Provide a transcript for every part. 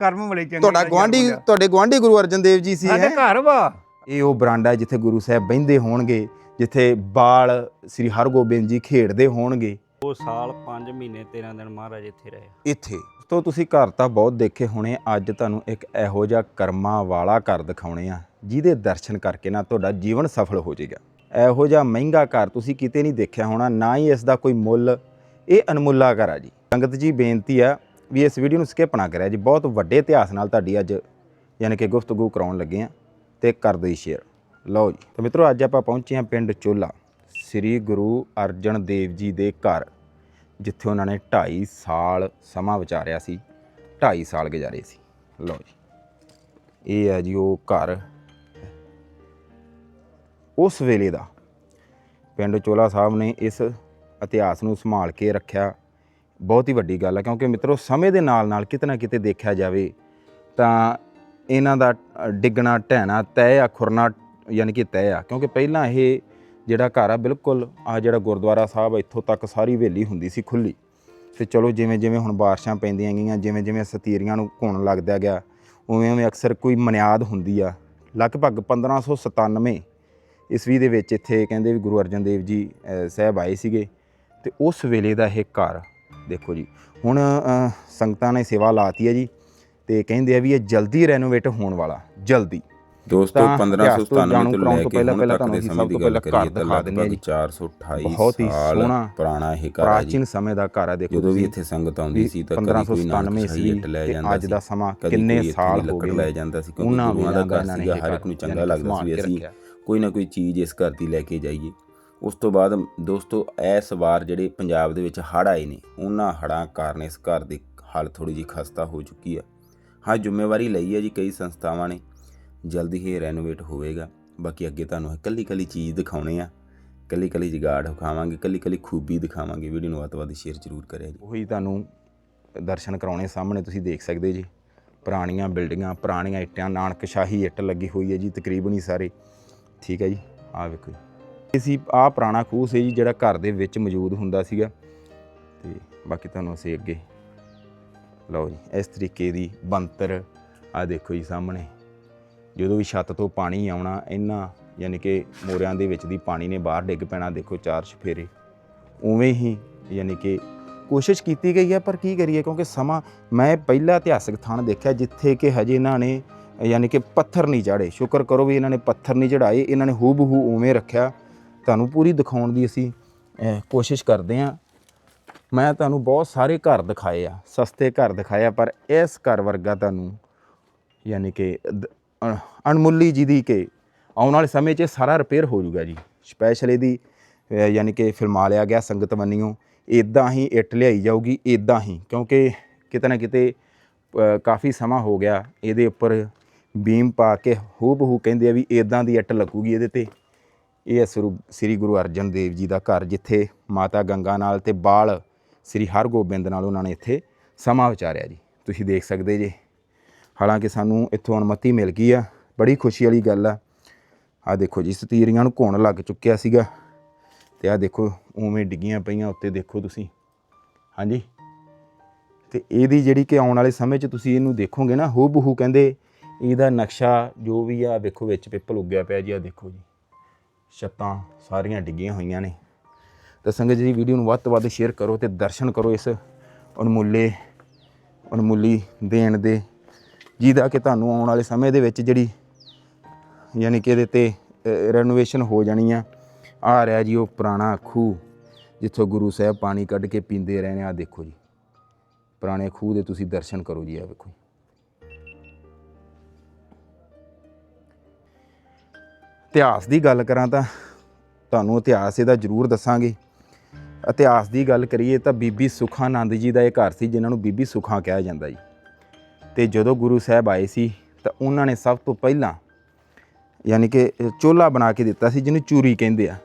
ਕਰਮ ਬੜੇ ਚੰਗੇ ਤੁਹਾਡਾ ਨਾਲ ਜਨਮ ਗਵਾਂਢੀ ਹੋਇਆ। ਤੁਹਾਡੇ ਗਵਾਂਢੀ ਗੁਰੂ ਅਰਜਨ ਦੇਵ ਜੀ ਸੀ ਸਾਡੇ ਹੈਂ? ਘਰ ਵਾ। ਇਹ ਉਹ ਬਰਾਂਡਾ ਹੈ ਜਿੱਥੇ ਗੁਰੂ ਸਾਹਿਬ ਬਹਿੰਦੇ ਹੋਣਗੇ ਜਿੱਥੇ ਬਾਲ ਸ੍ਰੀ ਹਰਗੋਬਿੰਦ ਜੀ ਖੇਡਦੇ ਹੋਣਗੇ। ਉਹ ਸਾਲ 5 ਮਹੀਨੇ 13 ਦਿਨ ਮਹਾਰਾਜ ਇੱਥੇ ਰਹੇ। ਇੱਥੇ। ਤੋਂ ਤੁਸੀਂ ਘਰ ਤਾਂ ਬਹੁਤ ਦੇਖੇ ਹੋਣੇ ਅੱਜ ਤੁਹਾਨੂੰ ਇੱਕ ਇਹੋ ਜਿਹਾ ਕਰਮਾਂ ਵਾਲਾ ਘਰ ਦਿਖਾਉਣੇ ਆ ਜਿਹਦੇ ਦਰਸ਼ਨ ਕਰਕੇ ਨਾ ਤੁਹਾਡਾ ਜੀਵਨ ਸਫਲ ਹੋ ਜਾਏਗਾ। ਇਹੋ ਜਿਹਾ ਮਹਿੰਗਾ ਘਰ ਤੁਸੀਂ ਕਿਤੇ ਨਹੀਂ ਦੇਖਿਆ ਹੋਣਾ ਨਾ ਹੀ ਇਸ ਦਾ ਕੋਈ ਮੁੱਲ। ਇਹ ਅਨਮੁੱਲਾ ਘਰ ਆ ਜੀ। ਸੰਗਤ ਜੀ ਬੇਨਤੀ ਆ ਵੀ ਇਸ ਵੀਡੀਓ ਨੂੰ ਸਕਿਪ ਨਾ ਕਰਿਆ ਜੀ। ਬਹੁਤ ਵੱਡੇ ਇਤਿਹਾਸ ਨਾਲ ਤੁਹਾਡੀ ਅੱਜ ਯਾਨੀ ਕਿ ਗੁਫ਼ਤਗੂ ਕਰਾਉਣ ਲੱਗੇ ਆ ਤੇ ਕਰ ਦਿਓ ਸ਼ੇਅਰ ਲਓ ਜੀ, ਤਾਂ ਮਿੱਤਰੋ ਅੱਜ ਆਪਾਂ ਪਹੁੰਚੇ ਹਾਂ ਪਿੰਡ ਚੋਲਾ। ਸ੍ਰੀ ਗੁਰੂ ਅਰਜਨ ਦੇਵ ਜੀ ਦੇ ਘਰ, ਜਿੱਥੇ ਉਹਨਾਂ ਨੇ 2.5 ਸਾਲ ਸਮਾਂ ਵਿਚਾਰਿਆ ਸੀ 2.5 ਸਾਲ ਗੁਜ਼ਾਰੇ ਸੀ। ਲਓ ਜੀ, ਇਹ ਹੈ ਜੀ ਉਹ ਘਰ। ਉਸ ਵੇਲੇ ਦਾ ਪਿੰਡ ਚੋਲਾ ਸਾਹਿਬ ਨੇ ਇਸ ਇਤਿਹਾਸ ਨੂੰ ਸੰਭਾਲ ਕੇ ਰੱਖਿਆ। ਬਹੁਤ ਹੀ ਵੱਡੀ ਗੱਲ ਹੈ ਕਿਉਂਕਿ ਮਿੱਤਰੋ ਸਮੇਂ ਦੇ ਨਾਲ ਨਾਲ ਕਿਤੇ ਨਾ ਕਿਤੇ ਦੇਖਿਆ ਜਾਵੇ ਤਾਂ ਇਹਨਾਂ ਦਾ ਡਿੱਗਣਾ ਢਹਿਣਾ ਤੈਅ ਆ, ਖੁਰਨਾ, ਯਾਨੀ ਕਿ ਤੈਅ ਆ, ਕਿਉਂਕਿ ਪਹਿਲਾਂ ਇਹ ਜਿਹੜਾ ਘਰ ਆ ਬਿਲਕੁਲ ਆ ਜਿਹੜਾ ਗੁਰਦੁਆਰਾ ਸਾਹਿਬ ਇੱਥੋਂ ਤੱਕ ਸਾਰੀ ਹਵੇਲੀ ਹੁੰਦੀ ਸੀ ਖੁੱਲੀ ਤੇ ਚਲੋ ਜਿਵੇਂ ਜਿਵੇਂ ਹੁਣ ਬਾਰਿਸ਼ਾਂ ਪੈਂਦੀਆਂ ਗਈਆਂ, ਜਿਵੇਂ ਜਿਵੇਂ ਸਤੀਰੀਆਂ ਨੂੰ ਘੁਣ ਲੱਗਦਾ ਗਿਆ, ਉਵੇਂ ਉਵੇਂ ਅਕਸਰ ਕੋਈ ਮਨਿਆਦ ਹੁੰਦੀ ਆ। ਲਗਭਗ 1597 ਈਸਵੀ ਦੇ ਵਿੱਚ ਇੱਥੇ ਕਹਿੰਦੇ ਵੀ ਗੁਰੂ ਅਰਜਨ ਦੇਵ ਜੀ ਸਾਹਿਬ ਆਏ ਸੀਗੇ ਤੇ ਉਸ ਵੇਲੇ ਦਾ ਇਹ ਘਰ ਦੇਖੋ ਜੀ। ਹੁਣ ਸੰਗਤਾਂ ਨੇ ਸੇਵਾ ਲਾਤੀ ਹੈ ਜੀ ਤੇ ਕਹਿੰਦੇ ਆ ਵੀ ਇਹ ਜਲਦੀ ਰੈਨੋਵੇਟ ਹੋਣ ਵਾਲਾ ਜਲਦੀ। ਦੋਸਤੋ ਤਾਂ ਇਤਿਹਾਸ ਤੋਂ 1597 ਜਾਣੂ ਤੋਂ ਲੈ ਕੇ ਪਹਿਲਾਂ- ਪਹਿਲਾਂ ਤੱਕ ਦੇ ਤੁਹਾਨੂੰ ਸਭ ਤੋਂ ਪਹਿਲਾਂ ਘਰ ਦਿਖਾ ਦਿੰਦੇ ਆ ਜੀ। 428 ਬਹੁਤ ਹੀ ਸੋਹਣਾ ਪੁਰਾਣਾ ਇਹ ਘਰ ਹੈ ਜੀ। ਪ੍ਰਾਚੀਨ ਸਮੇਂ ਦਾ ਘਰ ਆ ਦੇਖੋ ਜਦੋਂ ਵੀ ਇੱਥੇ ਸੰਗਤ ਆਉਂਦੀ ਸੀ ਤਾਂ ਕਦੀ ਕੋਈ 1597 ਨਾਨਕ ਈਸਵੀ ਇੱਟ ਲੈ ਤੇ ਜਾਂਦਾ ਅੱਜ ਸੀ। ਦਾ ਸਮਾਂ ਕਿੰਨੇ ਸਾਲ ਹੋ ਗਏ ਲੈ ਜਾਂਦਾ ਸੀ। ਕਿਉਂਕਿ ਉਹਨਾਂ ਦਾ ਘਰ ਸੀਗਾ ਹਰ ਇੱਕ ਨੂੰ ਚੰਗਾ ਲੱਗਦਾ ਸੀ ਅਸੀਂ। ਕੋਈ ਨਾ ਕੋਈ ਚੀਜ਼ ਇਸ ਘਰ ਦੀ ਲੈ ਕੇ ਜਾਈਏ। ਉਸ ਤੋਂ ਬਾਅਦ ਦੋਸਤੋ ਇਸ ਵਾਰ ਜਿਹੜੇ ਪੰਜਾਬ ਦੇ ਵਿੱਚ ਹੜ੍ਹ ਆਏ ਨੇ, ਉਹਨਾਂ ਹੜ੍ਹਾਂ ਕਾਰਨ ਇਸ ਘਰ ਦੀ ਹਾਲਤ ਥੋੜੀ ਜਿਹੀ ਖਸਤਾ ਹੋ ਚੁੱਕੀ ਆ। ਹਾਂ, ਜ਼ਿੰਮੇਵਾਰੀ ਲਈ ਹੈ ਜੀ ਕਈ ਸੰਸਥਾਵਾਂ ਨੇ। ਜਲਦੀ ਹੀ ਰੈਨੋਵੇਟ ਹੋਵੇਗਾ। ਬਾਕੀ ਅੱਗੇ ਤੁਹਾਨੂੰ ਇਕੱਲੀ ਇਕੱਲੀ ਚੀਜ਼ ਦਿਖਾਉਣੇ ਆ। ਇਕੱਲੀ ਇਕੱਲੀ ਜਗਾੜ ਦਿਖਾਵਾਂਗੇ ਇਕੱਲੀ ਇਕੱਲੀ ਖੂਬੀ ਦਿਖਾਵਾਂਗੇ। ਵੀਡੀਓ ਨੂੰ ਵੱਧ ਤੋਂ ਵੱਧ ਸ਼ੇਅਰ ਜ਼ਰੂਰ ਕਰਿਆ ਜੀ। ਉਹੀ ਤੁਹਾਨੂੰ ਦਰਸ਼ਨ ਕਰਾਉਣੇ ਸਾਹਮਣੇ ਤੁਸੀਂ ਦੇਖ ਸਕਦੇ ਜੀ। ਪੁਰਾਣੀਆਂ ਬਿਲਡਿੰਗਾਂ, ਪੁਰਾਣੀਆਂ ਇੱਟਾਂ, ਨਾਨਕਸ਼ਾਹੀ ਇੱਟ ਲੱਗੀ ਹੋਈ ਹੈ ਜੀ, ਤਕਰੀਬਨ ਹੀ ਸਾਰੇ। ਠੀਕ ਹੈ ਜੀ, ਆਹ ਵੇਖੋ ਜੀ ਇਹ ਸੀ, ਆਹ ਪੁਰਾਣਾ ਖੂਹ ਸੀ ਜੀ, ਜਿਹੜਾ ਘਰ ਦੇ ਵਿੱਚ ਮੌਜੂਦ ਹੁੰਦਾ ਸੀਗਾ। ਤੇ ਬਾਕੀ ਤੁਹਾਨੂੰ ਅਸੀਂ ਅੱਗੇ ਲਓ ਜੀ, ਇਸ ਤਰੀਕੇ ਦੀ ਬੰਤਰ ਆਹ ਦੇਖੋ ਜੀ ਸਾਹਮਣੇ। ਜਦੋਂ ਵੀ ਛੱਤ ਤੋਂ ਪਾਣੀ ਆਉਣਾ, ਇਹਨਾਂ ਯਾਨੀ ਕਿ ਮੋਰਿਆਂ ਦੇ ਵਿੱਚ ਦੀ ਪਾਣੀ ਨੇ ਬਾਹਰ ਡਿੱਗ ਪੈਣਾ, ਦੇਖੋ ਚਾਰ ਛਫੇਰੇ ਉਵੇਂ ਹੀ ਯਾਨੀ ਕਿ ਕੋਸ਼ਿਸ਼ ਕੀਤੀ ਗਈ ਹੈ ਪਰ ਕੀ ਕਰੀਏ, ਕਿਉਂਕਿ ਸਮਾਂ, ਮੈਂ ਪਹਿਲਾ ਇਤਿਹਾਸਕ ਥਾਨ ਦੇਖਿਆ ਜਿੱਥੇ ਕਿ ਹਜੇ ਇਹਨਾਂ ਨੇ ਯਾਨੀ ਕਿ ਪੱਥਰ ਨਹੀਂ ਚਾੜੇ ਸ਼ੁਕਰ ਕਰੋ ਵੀ ਇਹਨਾਂ ਨੇ ਪੱਥਰ ਨਹੀਂ ਚੜਾਏ ਇਹਨਾਂ ਨੇ ਹੂ ਬਹੂ ਉਵੇਂ ਰੱਖਿਆ। ਤੁਹਾਨੂੰ ਪੂਰੀ ਦਿਖਾਉਣ ਦੀ ਅਸੀਂ ਕੋਸ਼ਿਸ਼ ਕਰਦੇ ਹਾਂ। ਮੈਂ ਤੁਹਾਨੂੰ ਬਹੁਤ ਸਾਰੇ ਘਰ ਦਿਖਾਏ ਆ, ਸਸਤੇ ਘਰ ਦਿਖਾਏ ਆ, ਪਰ ਇਸ ਘਰ ਵਰਗਾ ਤੁਹਾਨੂੰ ਯਾਨੀ ਕਿ ਦ- ਅ- ਅਣਮੁੱਲੀ ਜਿਹਦੀ ਕਿ ਆਉਣ ਵਾਲੇ ਸਮੇਂ 'ਚ ਇਹ ਸਾਰਾ ਰਿਪੇਅਰ ਹੋ ਜਾਊਗਾ ਜੀ। ਸਪੈਸ਼ਲ ਇਹਦੀ ਯਾਨੀ ਕਿ ਫਿਲਮਾ ਲਿਆ ਗਿਆ ਸੰਗਤ ਮੰਨਿਓ ਇਦਾਂ ਹੀ ਇੱਟ ਲਿਆਈ ਜਾਊਗੀ ਇਦਾਂ ਹੀ, ਕਿਉਂਕਿ ਕਿਤੇ ਨਾ ਕਿਤੇ ਕਾਫੀ ਸਮਾਂ ਹੋ ਗਿਆ। ਇਹਦੇ ਉੱਪਰ ਬੀਮ ਪਾ ਕੇ ਹੂ ਬਹੂ ਕਹਿੰਦੇ ਆ ਵੀ ਇਦਾਂ ਦੀ ਇੱਟ ਲੱਗੂਗੀ ਇਹਦੇ ਤੇ। ਇਹ ਹੈ ਸਰੂ, ਸ੍ਰੀ ਗੁਰੂ ਅਰਜਨ ਦੇਵ ਜੀ ਦਾ ਘਰ, ਜਿੱਥੇ ਮਾਤਾ ਗੰਗਾ ਨਾਲ ਤੇ ਬਾਲ ਸ੍ਰੀ ਹਰਗੋਬਿੰਦ ਨਾਲ ਉਹਨਾਂ ਨੇ ਇੱਥੇ ਸਮਾਂ ਵਿਚਾਰਿਆ ਜੀ। ਤੁਸੀਂ ਦੇਖ ਸਕਦੇ ਜੇ। ਹਾਲਾਂਕਿ ਸਾਨੂੰ ਇੱਥੋਂ ਅਨੁਮਤੀ ਮਿਲ ਗਈ ਆ। ਬੜੀ ਖੁਸ਼ੀ ਵਾਲੀ ਗੱਲ ਆ। ਆ ਦੇਖੋ ਜੀ, ਸਤੀਰੀਆਂ ਨੂੰ ਘੁਣ ਲੱਗ ਚੁੱਕਿਆ ਸੀਗਾ। ਤੇ ਆ ਦੇਖੋ, ਉਵੇਂ ਡਿੱਗੀਆਂ ਪਈਆਂ ਉੱਤੇ ਦੇਖੋ ਤੁਸੀਂ। ਹਾਂਜੀ। ਤੇ ਇਹਦੀ ਜਿਹੜੀ ਕਿ ਆਉਣ ਵਾਲੇ ਸਮੇਂ 'ਚ ਤੁਸੀਂ ਇਹਨੂੰ ਦੇਖੋਗੇ ਨਾ ਹੂ ਬਹੂ ਕਹਿੰਦੇ, ਇਹਦਾ ਨਕਸ਼ਾ ਜੋ ਵੀ ਆ ਵੇਖੋ ਵਿੱਚ ਪਿੱਪਲ ਉੱਗਿਆ ਪਿਆ ਜੀ ਆ ਦੇਖੋ ਜੀ। ਛੱਤਾਂ ਸਾਰੀਆਂ ਡਿੱਗੀਆਂ ਹੋਈਆਂ ਨੇ। ਤਾਂ ਸੰਗਤ ਜੀ ਵੀਡੀਓ ਨੂੰ ਵੱਧ ਤੋਂ ਵੱਧ ਸ਼ੇਅਰ ਕਰੋ ਤੇ ਦਰਸ਼ਨ ਕਰੋ ਇਸ ਅਨਮੁੱਲੇ, ਅਨਮੁੱਲੀ ਦੇਣ ਦੇ। ਜਿਹਦਾ ਕਿ ਤੁਹਾਨੂੰ ਆਉਣ ਵਾਲੇ ਸਮੇਂ ਦੇ ਵਿੱਚ ਜਿਹੜੀ ਯਾਨੀ ਕਿ ਇਹਦੇ ਤੇ ਰੈਨੋਵੇਸ਼ਨ ਹੋ ਜਾਣੀ ਆ। ਆ ਰਿਹਾ ਜੀ ਉਹ ਪੁਰਾਣਾ ਖੂਹ, ਜਿੱਥੋਂ ਗੁਰੂ ਸਾਹਿਬ ਪਾਣੀ ਕੱਢ ਕੇ ਪੀਂਦੇ ਰਹੇ ਨੇ ਆ ਦੇਖੋ ਜੀ, ਪੁਰਾਣੇ ਖੂਹ ਦੇ ਤੁਸੀਂ ਦਰਸ਼ਨ ਕਰੋ ਜੀ ਆ ਵੇਖੋ ਇਤਿਹਾਸ ਦੀ ਗੱਲ ਕਰਾਂ ਤਾਂ ਤੁਹਾਨੂੰ ਇਤਿਹਾਸ ਇਹਦਾ ਜ਼ਰੂਰ ਦੱਸਾਂਗੇ। ਇਤਿਹਾਸ ਦੀ ਗੱਲ ਕਰੀਏ ਤਾਂ ਬੀਬੀ ਸੁਖਾਨੰਦ ਜੀ ਦਾ ਇਹ ਘਰ ਸੀ ਜਿਨ੍ਹਾਂ ਨੂੰ ਬੀਬੀ ਸੁਖਾਂ ਕਿਹਾ ਜਾਂਦਾ ਜੀ। ਤੇ ਜਦੋਂ ਗੁਰੂ ਸਾਹਿਬ ਆਏ ਸੀ ਤਾਂ ਉਹਨਾਂ ਨੇ ਸਭ ਤੋਂ ਪਹਿਲਾਂ ਯਾਨੀ ਕਿ ਚੋਲਾ ਬਣਾ ਕੇ ਦਿੱਤਾ ਸੀ ਜਿਹਨੂੰ ਚੂਰੀ ਕਹਿੰਦੇ ਆ।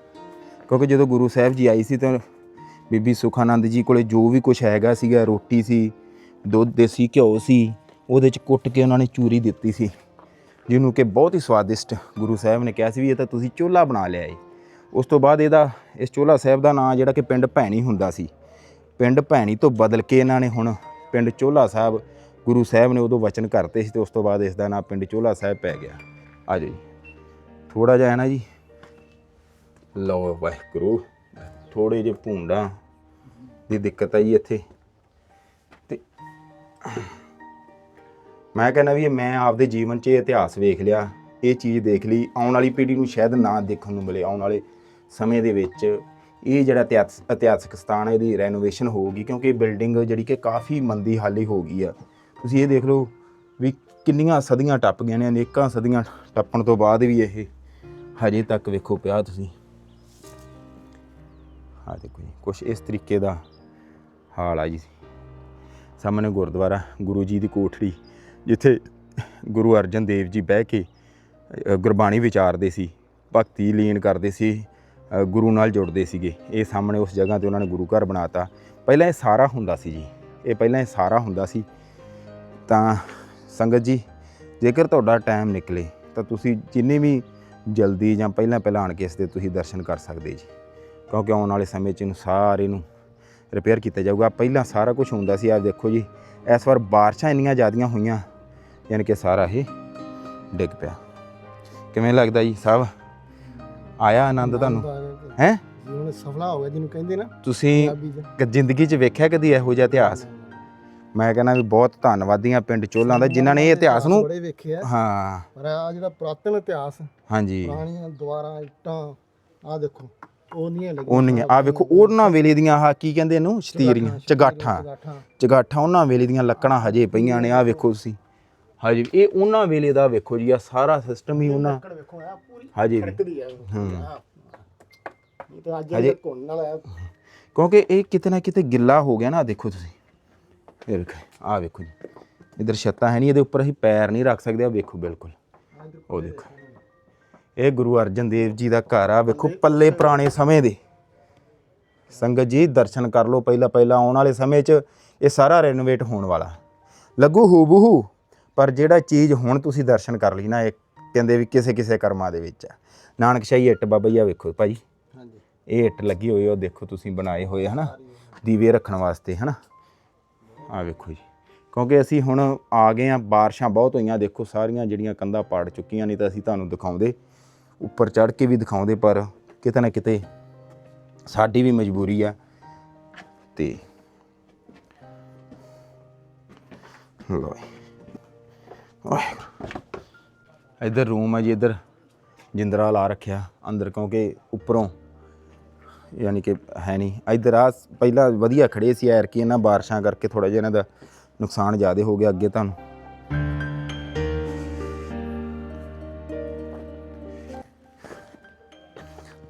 ਕਿਉਂਕਿ ਜਦੋਂ ਗੁਰੂ ਸਾਹਿਬ ਜੀ ਆਈ ਸੀ ਤਾਂ ਬੀਬੀ ਸੁਖਾਨੰਦ ਜੀ ਕੋਲੇ ਜੋ ਵੀ ਕੁਝ ਹੈਗਾ ਸੀਗਾ, ਰੋਟੀ ਸੀ, ਦੁੱਧ ਦੇਸੀ ਘਿਓ ਸੀ, ਉਹਦੇ ਚ ਕੁੱਟ ਕੇ ਉਹਨਾਂ ਨੇ ਚੂਰੀ ਦਿੱਤੀ ਸੀ। ਜਿਹਨੂੰ ਕਿ ਬਹੁਤ ਹੀ ਸਵਾਦਿਸ਼ਟ ਗੁਰੂ ਸਾਹਿਬ ਨੇ ਕਿਹਾ ਸੀ ਵੀ ਇਹ ਤਾਂ ਤੁਸੀਂ ਚੋਲਾ ਬਣਾ ਲਿਆ ਏ। ਉਸ ਤੋਂ ਬਾਅਦ ਇਹਦਾ, ਇਸ ਚੋਲਾ ਸਾਹਿਬ ਦਾ ਨਾਂ ਜਿਹੜਾ ਕਿ ਪਿੰਡ ਭੈਣੀ ਹੁੰਦਾ ਸੀ। ਪਿੰਡ ਭੈਣੀ ਤੋਂ ਬਦਲ ਕੇ ਇਹਨਾਂ ਨੇ ਹੁਣ ਪਿੰਡ ਚੋਲਾ ਸਾਹਿਬ, ਗੁਰੂ ਸਾਹਿਬ ਨੇ ਉਦੋਂ ਵਚਨ ਕਰਤੇ ਸੀ ਤੇ ਉਸ ਤੋਂ ਬਾਅਦ ਇਸ ਦਾ ਨਾਮ ਪਿੰਡ ਚੋਲਾ ਸਾਹਿਬ ਪੈ ਗਿਆ। ਆ ਜਾਓ ਜੀ। ਥੋੜਾ ਜਿਹਾ ਹੈ ਨਾ ਜੀ। ਲਓ ਵਾਹਿਗੁਰੂ ਥੋੜੇ ਜਿਹੇ ਭੂੰਡਾਂ ਦੀ ਦਿੱਕਤ ਆ ਜੀ ਇੱਥੇ। ਤੇ ਮੈਂ ਕਹਿੰਦਾ ਵੀ ਇਹ ਮੈਂ ਆਪਦੇ ਜੀਵਨ 'ਚ ਇਹ ਇਤਿਹਾਸ ਵੇਖ ਲਿਆ, ਇਹ ਚੀਜ਼ ਦੇਖ ਲਈ, ਆਉਣ ਵਾਲੀ ਪੀੜ੍ਹੀ ਨੂੰ ਸ਼ਾਇਦ ਨਾ ਦੇਖਣ ਨੂੰ ਮਿਲੇ ਆਉਣ ਵਾਲੇ ਸਮੇਂ ਦੇ ਵਿੱਚ। ਇਹ ਜਿਹੜਾ ਇਤਿਹਾਸ, ਇਤਿਹਾਸਕ ਸਥਾਨ ਹੈ, ਇਹਦੀ ਰੈਨੋਵੇਸ਼ਨ ਹੋਊਗੀ ਕਿਉਂਕਿ ਇਹ ਬਿਲਡਿੰਗ ਜਿਹੜੀ ਕਿ ਕਾਫੀ ਮੰਦੀ ਹਾਲੀ ਹੋ ਗਈ ਆ। ਤੁਸੀਂ ਇਹ ਦੇਖ ਲਓ ਵੀ ਕਿੰਨੀਆਂ ਸਦੀਆਂ ਟੱਪ ਗਈਆਂ ਨੇ, ਅਨੇਕਾਂ ਸਦੀਆਂ ਟੱਪਣ ਤੋਂ ਬਾਅਦ ਵੀ ਇਹ ਹਜੇ ਤੱਕ ਵੇਖੋ ਪਿਆ ਤੁਸੀਂ। ਆ ਦੇਖੋ ਜੀ, ਕੁਛ ਇਸ ਤਰੀਕੇ ਦਾ ਹਾਲ ਆ ਜੀ। ਸਾਹਮਣੇ ਗੁਰਦੁਆਰਾ, ਗੁਰੂ ਜੀ ਦੀ ਕੋਠੜੀ। ਜਿੱਥੇ ਗੁਰੂ ਅਰਜਨ ਦੇਵ ਜੀ ਬਹਿ ਕੇ ਗੁਰਬਾਣੀ ਵਿਚਾਰਦੇ ਸੀ, ਭਗਤੀ ਲੀਨ ਕਰਦੇ ਸੀ ਗੁਰੂ ਨਾਲ ਜੁੜਦੇ ਸੀਗੇ। ਇਹ ਸਾਹਮਣੇ ਉਸ ਜਗ੍ਹਾ ਤੇ ਉਹਨਾਂ ਨੇ ਗੁਰੂ ਘਰ ਬਣਾਤਾ। ਪਹਿਲਾਂ ਇਹ ਸਾਰਾ ਹੁੰਦਾ ਸੀ ਜੀ। ਇਹ ਪਹਿਲਾਂ ਇਹ ਸਾਰਾ ਹੁੰਦਾ ਸੀ। ਤਾਂ ਸੰਗਤ ਜੀ, ਜੇਕਰ ਤੁਹਾਡਾ ਟਾਈਮ ਨਿਕਲੇ, ਤਾਂ ਤੁਸੀਂ ਜਿੰਨੀ ਵੀ ਜਲਦੀ ਜਾਂ ਪਹਿਲਾਂ ਪਹਿਲਾਂ ਆਣ ਕੇ ਇਸ ਦੇ ਤੁਸੀਂ ਦਰਸ਼ਨ ਕਰ ਸਕਦੇ ਜੀ। ਕਿਉਂਕਿ ਆਉਣ ਵਾਲੇ ਸਮੇਂ 'ਚ ਇਹਨੂੰ ਸਾਰੇ ਨੂੰ ਰਿਪੇਅਰ ਕੀਤਾ ਜਾਊਗਾ। ਪਹਿਲਾਂ ਸਾਰਾ ਕੁਝ ਹੁੰਦਾ ਸੀ। ਆ ਦੇਖੋ ਜੀ, ਇਸ ਵਾਰ ਬਾਰਿਸ਼ਾਂ ਇੰਨੀਆਂ ਜ਼ਿਆਦੀਆਂ ਹੋਈਆਂ ਯਾਨੀ ਕਿ ਸਾਰਾ ਇਹ ਡਿੱਗ ਪਿਆ। ਕਿਵੇਂ ਲੱਗਦਾ ਜੀ ਸਾਹਿਬ? ਆਇਆ ਆਨੰਦ ਤੁਹਾਨੂੰ? ਹੈ? ਜੀਵਨ ਸਫਲਾ ਹੋ ਗਿਆ ਜਿਹਨੂੰ ਕਹਿੰਦੇ ਨਾ ਤੁਸੀਂ ਕ- ਜ਼ਿੰਦਗੀ 'ਚ ਵੇਖਿਆ ਕਦੀ ਇਹੋ ਜਿਹਾ ਇਤਿਹਾਸ? ਮੈਂ ਕਹਿੰਦਾ ਵੀ ਬਹੁਤ ਧੰਨਵਾਦੀਆਂ ਪਿੰਡ ਚੋਲਾਂ ਦਾ ਜਿਨ੍ਹਾਂ ਨੇ ਇਹ ਇਤਿਹਾਸ ਨੂੰ ਆ। ਹਾਂ। ਪਰ ਆ ਜਿਹੜਾ ਪੁਰਾਤਨ ਇਤਿਹਾਸ ਹਾਂਜੀ। ਪੁਰਾਣੀਆਂ ਦੁਆਰਾ ਇੱਟਾਂ ਆ ਦੇਖੋ ਉਹ ਨਹੀਂ ਲੱਗੀਆਂ ਆ ਵੇਖੋ ਉਹਨਾਂ ਵੇਲੇ ਦੀਆਂ ਆਹ ਕੀ ਕਹਿੰਦੇ ਇਹਨੂੰ? ਸ਼ਤੀਰੀਆਂ ਚਗਾਠਾਂ। ਚਗਾਠਾਂ। ਚਗਾਠਾਂ ਉਹਨਾਂ ਵੇਲੇ ਦੀਆਂ ਲੱਕੜਾਂ ਹਜੇ ਪਈਆਂ ਨੇ ਆ ਵੇਖੋ ਤੁਸੀਂ। ਹਜੇ ਇਹ ਉਹਨਾਂ ਵੇਲੇ ਦਾ ਵੇਖੋ ਜੀ ਆ ਸਾਰਾ ਸਿਸਟਮ ਹੀ ਉਹਨਾਂ ਲੱਕੜ ਵੇਖੋ ਆ ਪੂਰੀ ਹਜੇ। ਵੀ ਖੜਕਦੀ ਆ। ਹੂੰ। ਇਹ ਤਾਂ ਅੱਜ ਹਜੇ- ਦੇ ਕੋਣ ਨਾਲ ਆ। ਕਿਉਂਕਿ ਇਹ ਕਿਤੇ ਨਾ ਕਿਤੇ ਗਿੱਲਾ ਹੋ ਗਿਆ ਨਾ ਦੇਖੋ ਤੁਸੀਂ। ਇਹ ਵੇਖੋ ਆ ਵੇਖੋ ਜੀ। ਇਧਰ ਛੱਤਾਂ ਹੈ ਨਹੀਂ ਇਹਦੇ ਉੱਪਰ ਅਸੀਂ ਪੈਰ ਨਹੀਂ ਰੱਖ ਸਕਦੇ ਆ ਵੇਖੋ ਬਿਲਕੁਲ। ਉਹ ਦੇਖੋ। ਇਹ ਗੁਰੂ ਅਰਜਨ ਦੇਵ ਜੀ ਦਾ ਘਰ ਆ ਵੇਖੋ ਪੱਲੇ ਪੁਰਾਣੇ ਸਮੇਂ ਦੇ। ਸੰਗਤ ਜੀ ਦਰਸ਼ਨ ਕਰ ਲਓ ਪਹਿਲਾਂ ਪਹਿਲਾਂ ਆਉਣ ਵਾਲੇ ਸਮੇਂ 'ਚ ਇਹ ਸਾਰਾ ਰੈਨੋਵੇਟ ਹੋਣ ਵਾਲਾ। ਲੱਗੂ ਹੂਬਹੂ ਪਰ ਜਿਹੜਾ ਚੀਜ਼ ਹੁਣ ਤੁਸੀਂ ਦਰਸ਼ਨ ਕਰ ਲਈ ਨਾ ਇਹ ਕਹਿੰਦੇ ਵੀ ਕਿਸੇ ਕਿਸੇ ਕਰਮਾਂ ਦੇ ਵਿੱਚ ਆ। ਨਾਨਕਸ਼ਾਹੀ ਇੱਟ ਬਾਬਾ ਜੀ ਆ ਵੇਖੋ ਭਾਜੀ। ਹਾਂਜੀ। ਇਹ ਇੱਟ ਲੱਗੀ ਹੋਈ ਉਹ ਦੇਖੋ ਤੁਸੀਂ ਬਣਾਏ ਹੋਏ ਹਨਾ? ਦੀਵੇ ਰੱਖਣ ਵਾਸਤੇ ਹਨਾ? ਆ ਵੇਖੋ ਜੀ। ਕਿਉਂਕਿ ਅਸੀਂ ਹੁਣ ਆ ਗਏ ਆ ਬਾਰਿਸ਼ਾਂ ਬਹੁਤ ਹੋਈਆਂ ਦੇਖੋ ਸਾਰੀਆਂ ਜਿਹੜੀਆਂ ਕੰਧਾਂ ਪਾੜ ਚੁੱਕੀਆਂ ਨਹੀਂ ਤਾਂ ਅਸੀਂ ਤੁਹਾਨੂੰ ਦਿਖਾਉਂਦੇ ਉੱਪਰ ਚੜ੍ਹ ਕੇ ਵੀ ਦਿਖਾਉਂਦੇ ਪਰ ਕਿਤੇ ਨਾ ਕਿਤੇ ਸਾਡੀ ਵੀ ਮਜਬੂਰੀ ਆ। ਤੇ ਲੋ ਇੱਧਰ ਰੂਮ ਹੈ ਜੀ, ਇੱਧਰ ਜਿੰਦਰਾ ਲਾ ਰੱਖਿਆ, ਅੰਦਰ ਕਿਉਂਕਿ ਉੱਪਰੋਂ, ਯਾਨੀ ਕਿ ਹੈ ਨਹੀਂ। ਇੱਧਰ ਆ, ਪਹਿਲਾਂ ਵਧੀਆ ਖੜੇ ਸੀ ਐਰ ਕਿ ਇਹਨਾਂ ਬਾਰਿਸ਼ਾਂ ਕਰਕੇ ਥੋੜਾ ਜਿਹਾ ਇਹਨਾਂ ਦਾ ਨੁਕਸਾਨ ਜ਼ਿਆਦਾ ਹੋ ਗਿਆ ਅੱਗੇ ਤੁਹਾਨੂੰ।